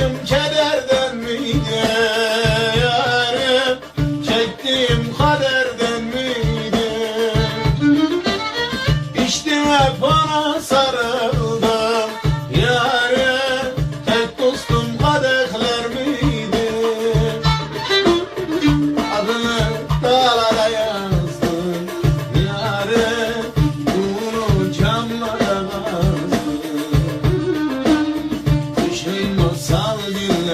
başım keder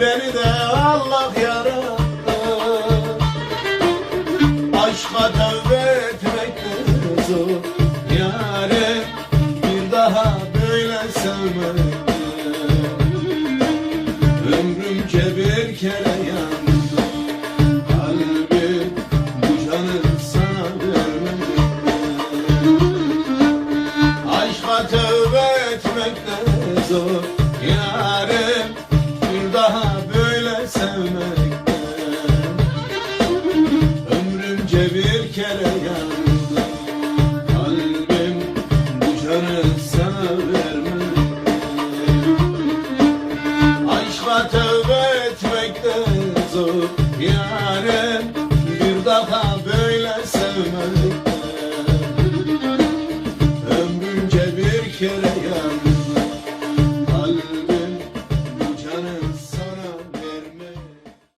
beni de Allah yarattı. Aşka tövbe etmek de zor bir daha böyle sevmek Ömrümce bir kere yandı şükür ya